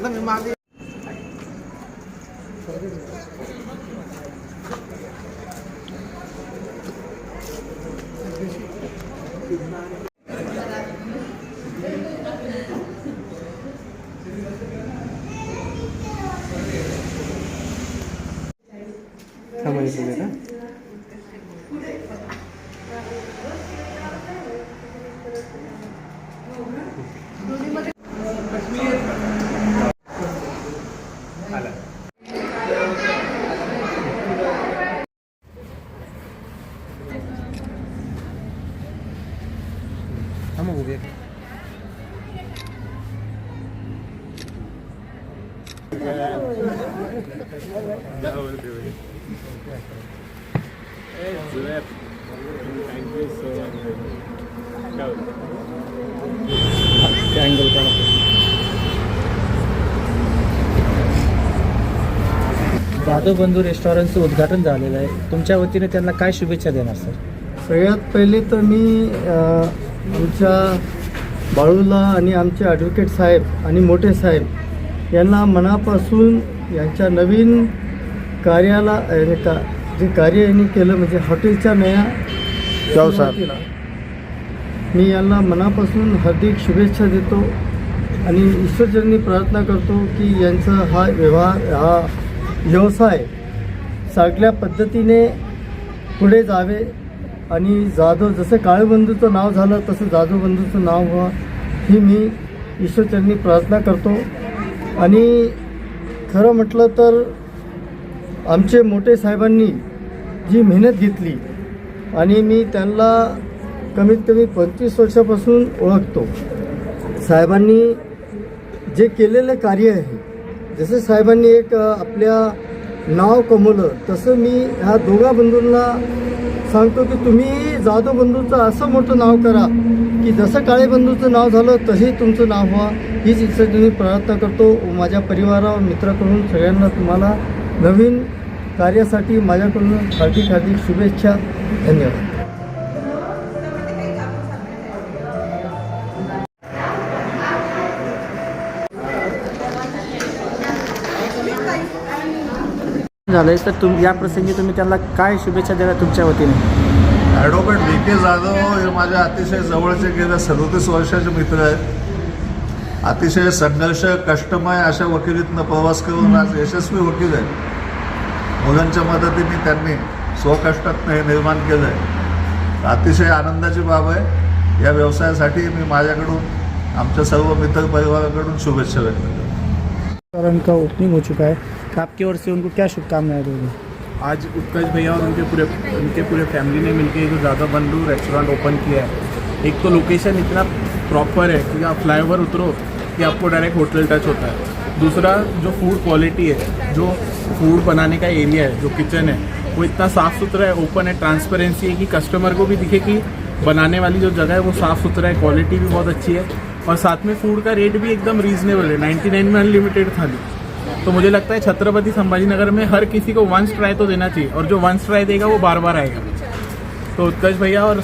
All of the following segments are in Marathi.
那你妈的！माहिती का Vamos a ver. जाधव बंधू रेस्टॉरंटचं उद्घाटन झालेलं आहे. तुमच्या वतीने त्यांना काय शुभेच्छा देणार सर? सगळ्यात पहिले तर मी आमच्या बाळूला आणि आमचे ॲडव्होकेट साहेब आणि मोठे साहेब यांना मनापासून यांच्या नवीन कार्याला का जे कार्य यांनी केलं म्हणजे हॉटेलच्या नया सुरुवातीला मी यांना मनापासून हार्दिक शुभेच्छा देतो आणि ईश्वरचरणी प्रार्थना करतो की यांचा हा व्यवहार हा व्यवसाय चांगल्या पद्धतीने पुढे जावे आणि जाधव जसं काळेबंधूचं नाव झालं तसं जाधव बंधूचं नाव व्हा ही मी ईश्वरचरणी प्रार्थना करतो. आणि खरं म्हटलं तर आमचे मोठे साहेबांनी जी मेहनत घेतली आणि मी त्यांना कमीत कमी पंचवीस वर्षापासून ओळखतो. साहेबांनी जे केलेलं कार्य आहे जसं साहेबांनी एक आपल्या नाव कमवलं तसं मी ह्या दोघा बंधूंना सांगतो की तुम्ही जाधव बंधूचं असं मोठं नाव करा की जसं काळे बंधूचं नाव झालं तसे तुमचं नाव व्हा. हीच इच्छा तुम्ही प्रार्थना करतो. माझ्या परिवारावर मित्राकडून सगळ्यांना तुम्हाला नवीन कार्यासाठी माझ्याकडून हार्दिक हार्दिक शुभेच्छा. धन्यवाद. झालंय तर तुम या प्रसंगी तुम्ही त्यांना काय शुभेच्छा देणार तुमच्या वतीने? ॲडव्होकेट व्ही के जाधव हे माझ्या अतिशय जवळचे गेल्या सदोतीस वर्षाचे मित्र आहेत. अतिशय संघर्ष कष्टमय अशा वकिलीतनं प्रवास करून आज यशस्वी वकील आहेत. मुलांच्या मदतीने त्यांनी स्वकष्टातनं हे निर्माण केलं आहे अतिशय आनंदाची बाब आहे. या व्यवसायासाठी मी माझ्याकडून आमच्या सर्व मित्र परिवाराकडून शुभेच्छा व्यक्त करतो. ओपनिंग हो चुका है तो आपकी ओर से उनको क्या शुभकामनाएं दोगे? आज उत्कर्ष भैया और उनके पूरे उनके पूरे फैमिली ने मिलकर जो ज़्यादा बंधु रेस्टोरेंट ओपन किया है। एक तो लोकेशन इतना प्रॉपर है कि आप फ्लाईओवर उतरो कि आपको डायरेक्ट होटल टच होता है। दूसरा जो फ़ूड क्वालिटी है, जो फ़ूड बनाने का एरिया है, जो किचन है, वो इतना साफ़ सुथरा है ओपन है ट्रांसपेरेंसी है कि कस्टमर को भी दिखे कि बनाने वाली जो जगह है, वो साफ़ सुथरा है क्वालिटी भी बहुत अच्छी है। और साथ में फ़ूड का रेट भी एकदम रीजनेबल है 99 में अनलिमिटेड थाली तो मुझे लगता है छत्रपति संभाजी नगर में हर किसी को वंस ट्राई तो देना चाहिए, और जो वंस ट्राई देगा, वो बार बार आएगा। तो उत्कर्ष भैया और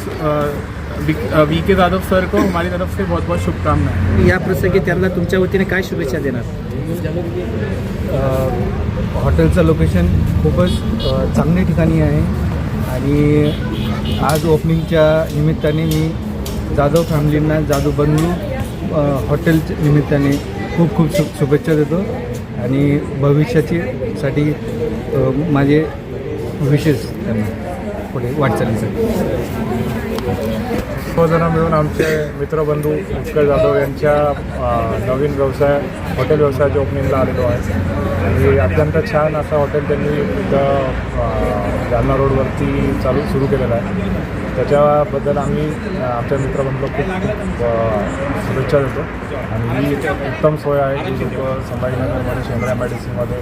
वी के जाधव सर को हमारी तरफ से बहुत बहुत शुभकामनाएं या प्रसंगी त्यांना तुमच्या वतीने काय शुभेच्छा देणार? हॉटेलचं लोकेशन खूपच चांगल्या ठिकाणी आहे. आणि आज ओपनिंगच्या निमित्ताने मी जाधव फॅमिलींना जाधव बंधू अ, हॉटेलच्या निमित्ताने खूप खूप शु शुभेच्छा देतो. आणि भविष्याची साठी माझे विशेष त्यांना पुढे वाटचालीसाठी. सर्वजण मिळून आमचे मित्रबंधू उत्कळ जाधव यांच्या नवीन व्यवसाय हॉटेल व्यवसायाच्या ओपनिंगला आलेलो आहे. आणि अत्यंत छान असं हॉटेल त्यांनी इथं जालना रोडवरती चालू सुरू केलेलं आहे. त्याच्याबद्दल आम्ही आमच्या मित्रबंधूला खूप खूप शुभेच्छा देतो. आणि ही उत्तम सोय आहे की लोक संभाजीनगरमध्ये शेंद्रा मॅडिसिनमध्ये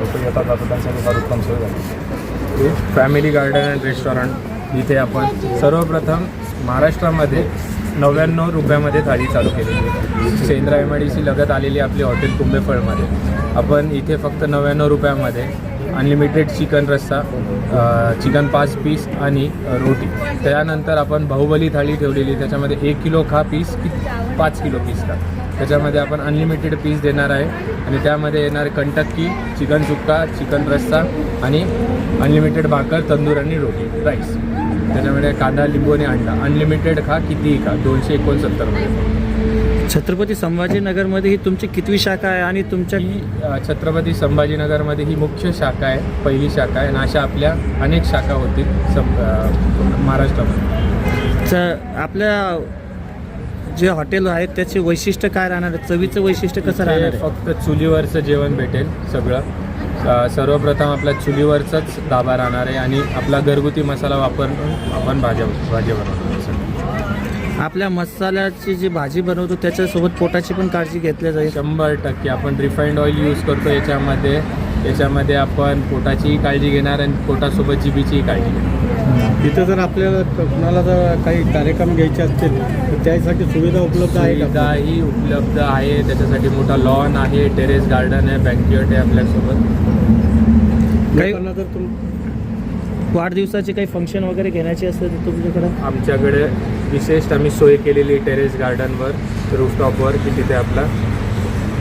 लोक येतात जातात त्यांसाठी फार उत्तम सोय झाली. फॅमिली गार्डन अँड रेस्टॉरंट इथे आपण सर्वप्रथम महाराष्ट्रामध्ये नव्याण्णव रुपयामध्ये थाळी चालू केलेली आहे Shendra M I D C लगत आलेली आपली हॉटेल कुंभेफळमध्ये. आपण इथे फक्त नव्याण्णव रुपयामध्ये अनलिमिटेड चिकन रस्सा चिकन पाच पीस आणि रोटी. त्यानंतर आपण बाहुबली थाळी ठेवलेली त्याच्यामध्ये एक किलो खा पीस की पाच किलो पीस का त्याच्यामध्ये आपण अनलिमिटेड पीस देणार आहे आणि त्यामध्ये येणार कंटक्की चिकन सुक्का चिकन रस्सा आणि अनलिमिटेड भाकर तंदूर आणि रोटी. राईस त्याच्यामध्ये कांदा लिंबू आणि अंडा अनलिमिटेड खा कितीही खा. दोनशे एकोणसत्तरमध्ये छत्रपती संभाजीनगरमध्ये ही तुमची कितवी शाखा आहे आणि तुमच्या ही छत्रपती संभाजीनगरमध्ये ही मुख्य शाखा आहे पहिली शाखा आहे आणि अशा आपल्या अनेक शाखा होतील सं महाराष्ट्रामध्ये. आपल्या जे हॉटेल आहेत त्याचे वैशिष्ट्य काय राहणार? आहे चवीचं वैशिष्ट्य कसं राहणार? फक्त चुलीवरचं जेवण भेटेल सगळं. सर्वप्रथम आपला चुलीवरचाच दाबा राहणार आहे आणि आपला घरगुती मसाला वापरून आपण भाज्या भाजी बनवतो. आपल्या मसाल्याची जी भाजी बनवतो त्याच्यासोबत पोटाची पण काळजी घेतली जाईल. शंभर टक्के. आपण रिफाईंड ऑइल यूज करतो याच्यामध्ये. याच्यामध्ये आपण पोटाचीही काळजी घेणार आणि पोटासोबत जिबीचीही काळजी घेणार. तिथं जर आपल्याला कुणाला जर काही कार्यक्रम घ्यायचे असतील तर त्यासाठी सुविधा उपलब्ध आहे का सुविधाही उपलब्ध आहे. त्याच्यासाठी मोठा लॉन आहे टेरेस गार्डन आहे बँक्युएट आहे आपल्यासोबत. काही लोकांना जर तुम वाढदिवसाचे काही फंक्शन वगैरे घेण्याचे असते तर तुमच्याकडं? आमच्याकडे विशेष आम्ही सोय केलेली टेरेस गार्डनवर रूफटॉपवर की तिथे आपला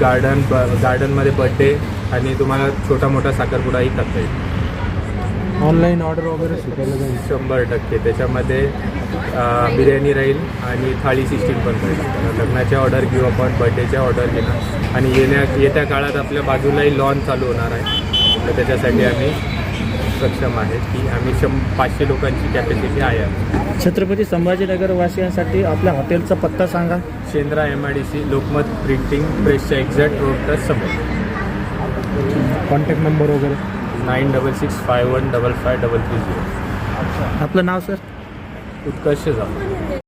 गार्डन ब गार्डनमध्ये बड्डे आणि तुम्हाला छोटा मोठा साखरपुडाही करता येईल. ऑनलाईन ऑर्डर वगैरे शिकायला जाईल शंभर टक्के. त्याच्यामध्ये बिर्याणी राहील आणि थाळी सिस्टीम पण राहील. लग्नाच्या ऑर्डर घेऊ आपण बड्डेच्या ऑर्डर घेणार आणि येण्या येत्या काळात आपल्या बाजूलाही लॉन चालू होणार आहे. तर त्याच्यासाठी आम्ही सक्षम आहेत की आम्ही शं पाचशे लोकांची कॅपॅसिटी आहे. छत्रपती संभाजीनगर वासियांसाठी आपल्या हॉटेलचा पत्ता सांगा. Shendra M I D C Lokmat printing प्रेसच्या exact रोडच्या समोर. कॉन्टॅक्ट नंबर वगैरे? Nine double six five one double five double three zero. आपलं नाव सर? उत्कर्ष जाऊ